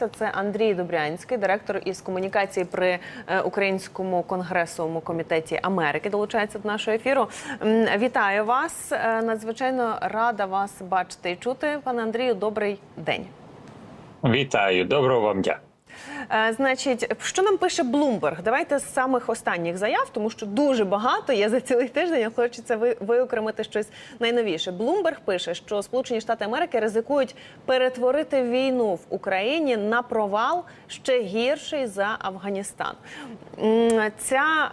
гостя. Це Андрій Добрянський, директор із комунікації при е, Українському конгресовому комітеті Америки. Долучається до нашого ефіру. Вітаю вас. Е, Надзвичайно рада вас бачити і чути. Пане Андрію, добрий день. Вітаю, доброго вам дня. Е, Значить, що нам пише Bloomberg? Давайте з самих останніх заяв, тому що дуже багато є за цілий тиждень. Хочеться виокремити щось найновіше. Bloomberg пише, що Сполучені Штати Америки ризикують перетворити війну в Україні на провал ще гірший за Афганістан. Ця,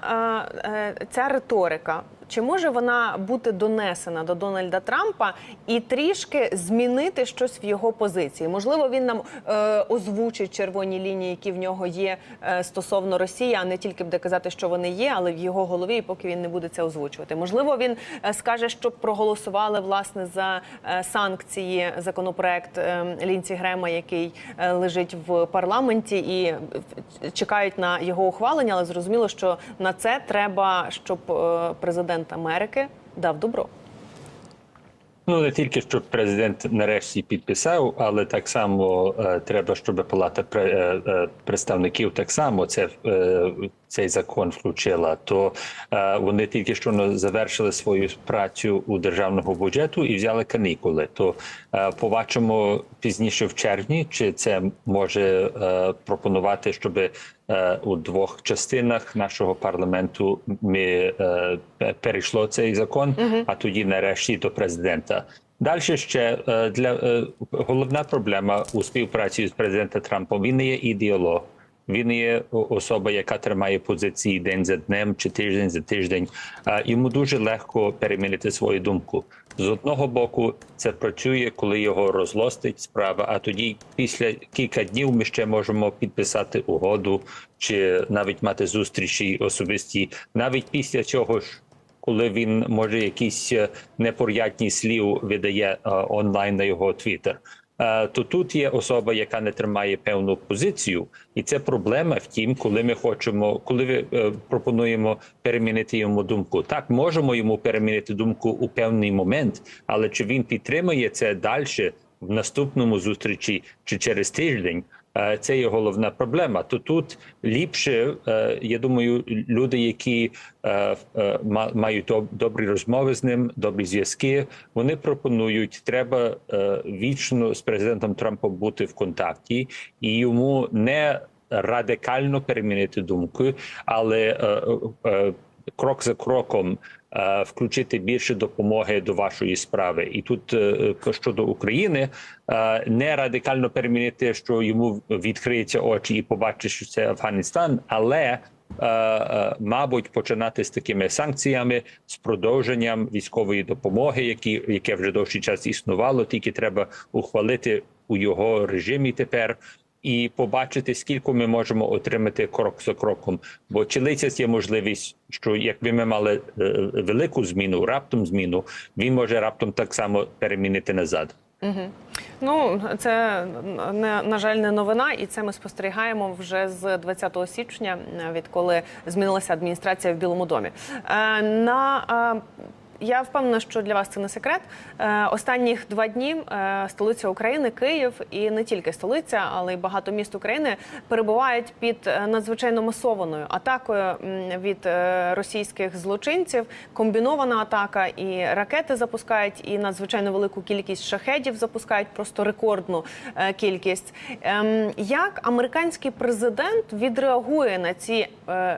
е, е, ця риторика. Чи може вона бути донесена до Дональда Трампа і трішки змінити щось в його позиції? Можливо, він нам е, озвучить червоні лінії, які в нього є е, стосовно Росії, а не тільки буде казати, що вони є, але в його голові, і поки він не буде це озвучувати. Можливо, він е, скаже, щоб проголосували власне за е, санкції законопроект е, Лінці Грема, який е, лежить в парламенті, і е, чекають на його ухвалення. Але зрозуміло, що на це треба, щоб е, президент Америки дав добро. Ну не тільки щоб президент нарешті підписав, але так само е, треба, щоб палата е, е, представників так само це е, цей закон включила. То е, вони тільки що завершили свою працю у державного бюджету і взяли канікули. То е, побачимо пізніше в червні, чи це може е, пропонувати, щоб е, у двох частинах нашого парламенту ми е, перейшло цей закон, а тоді нарешті до президента. Далі ще е, для е, головна проблема у співпраці з президентом Трампом. Він не є ідеолог. Він є особа, яка тримає позиції день за днем чи тиждень за тиждень. Йому дуже легко перемінити свою думку. З одного боку, це працює, коли його розлостить справа. А тоді, після кілька днів, ми ще можемо підписати угоду чи навіть мати зустрічі особисті. Навіть після цього ж коли він може якісь е, непорядні слів видає е, онлайн на його твіттер. Е, То тут є особа, яка не тримає певну позицію, і це проблема в тім, коли ми хочемо, коли ви е, пропонуємо перемінити йому думку. Так можемо йому перемінити думку у певний момент, але чи він підтримує це далі в наступному зустрічі чи через тиждень? Е, Це є головна проблема. То тут ліпше, е, я думаю, люди, які е, ма- мають доб- добрі розмови з ним, добрі зв'язки, вони пропонують, треба вічно з президентом Трампом бути в контакті і йому не радикально перемінити думку, але крок за кроком включити більше допомоги до вашої справи. І тут е, щодо України е, не радикально перемінити, що йому відкриються очі і побачить, що це Афганістан, але е, е, мабуть починати з такими санкціями, з продовженням військової допомоги, які яке вже довший час існувало, тільки треба ухвалити у його режимі тепер. І побачити, скільки ми можемо отримати крок за кроком. Бо чи лицяць є можливість, що якби ми мали е, велику зміну, раптом зміну, він може раптом так само перемінити назад. Ну, це не на жаль не новина, і це ми спостерігаємо вже з 20 січня, е, відколи змінилася адміністрація в Білому домі. Е, На е, я впевнена, що для вас це не секрет. Е, Останніх два дні е, столиця України, Київ, і не тільки столиця, але й багато міст України перебувають під е, надзвичайно масованою атакою від російських злочинців. Комбінована атака, і ракети запускають, і надзвичайно велику кількість шахедів запускають, просто рекордну кількість. Ем, Як американський президент відреагує на ці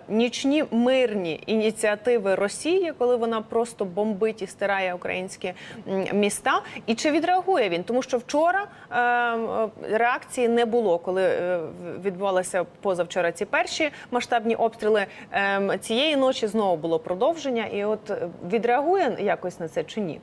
нічні мирні ініціативи Росії, коли вона просто бомбить і стирає українські міста? І чи відреагує він? Тому що вчора е, е, реакції не було, коли е, відбувалися позавчора ці перші масштабні обстріли. Ем, Цієї ночі знову було продовження, і от е, відреагує якось на це чи ні?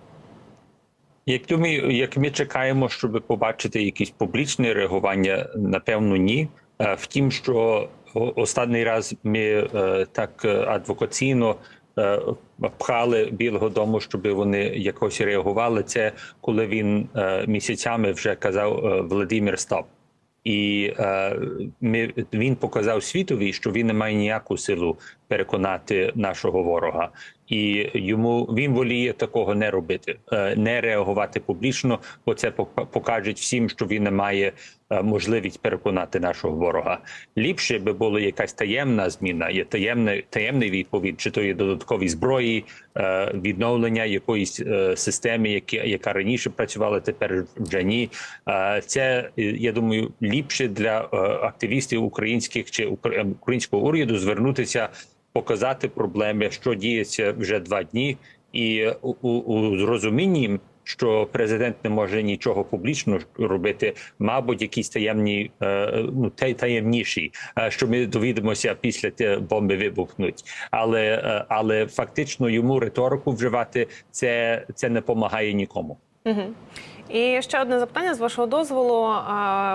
Як ми, як ми чекаємо, щоб побачити якесь публічне реагування, напевно, ні. Е, Втім, що останній раз ми е, так е, адвокаційно е, пхали Білого Дому, щоб вони якось реагували. Це коли він е, місяцями вже казав е, Владимир Стоп. І е, ми, він показав світові, що він не має ніяку силу переконати нашого ворога. І йому він воліє такого не робити, е, не реагувати публічно, бо це пок- покаже всім, що він не має е, можливість переконати нашого ворога. Ліпше би була якась таємна зміна, є таємна таємний відповідь, чи то є додаткові зброї, е, відновлення якоїсь системи, які яка раніше працювала, тепер вже ні. Це я думаю ліпше для активістів українських чи укр- українського уряду звернутися показати проблеми, що діється вже два дні, і у, у, у з що президент не може нічого публічно робити, мабуть, якісь таємні, е, ну та- таємніші, е, що ми довідомося після те бомби вибухнуть. Але е, але фактично йому риторику вживати це, це не допомагає нікому. І ще одне запитання з вашого дозволу.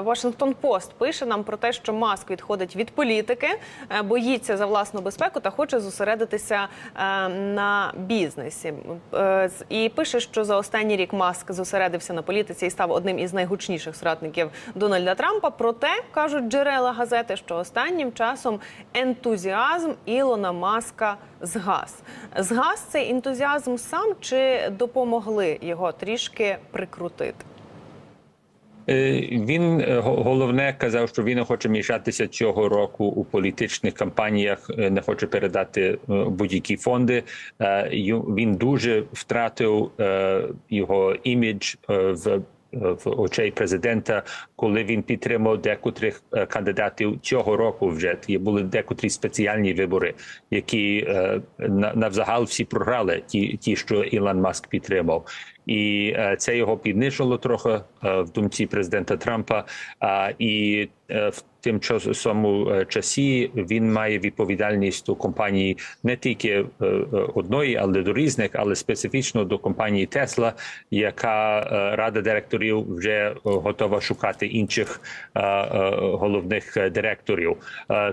Вашингтон Пост пише нам про те, що Маск відходить від політики, е, боїться за власну безпеку та хоче зосередитися е, на бізнесі. Е, І пише, що за останній рік Маск зосередився на політиці і став одним із найгучніших соратників Дональда Трампа. Проте кажуть джерела газети, що останнім часом ентузіазм Ілона Маска згас. Згас цей ентузіазм сам чи допомогли його трішки прикрутити? Е, Він е, головне казав, що він не хоче мішатися цього року у політичних кампаніях, е, не хоче передати будь-які фонди. Він дуже втратив його імідж в. В очей президента, коли він підтримав декотрих кандидатів цього року, вже є були декотрі спеціальні вибори, які на навзагал всі програли, ті, ті, що Ілон Маск підтримав, і е, це його піднишило трохи е, в думці президента Трампа. І е, в тим час- самому е, часі він має відповідальність у компанії не тільки одної, але до різних, але специфічно до компанії Тесла, яка рада директорів вже готова шукати інших головних директорів.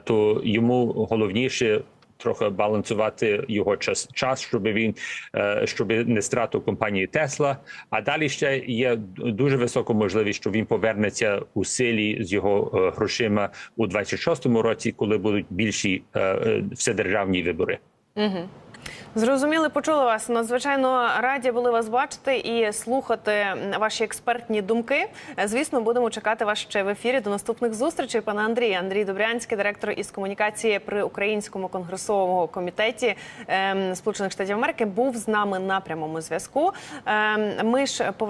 То йому головніше трохи балансувати його час, час, щоб він е, щоб не стратив компанії Тесла. А далі ще є дуже висока можливість, що він повернеться у силі з його е, грошима у 26-му році, коли будуть більші е, вседержавні вибори. Зрозуміли, почули вас. Надзвичайно раді були вас бачити і слухати ваші експертні думки. Звісно, будемо чекати вас ще в ефірі. До наступних зустрічей. Пане Андрій, Андрій Добрянський, директор із комунікації при Українському конгресовому комітеті ем, Сполучених Штатів Америки, був з нами на прямому зв'язку. Ем, Ми ж повертаємо.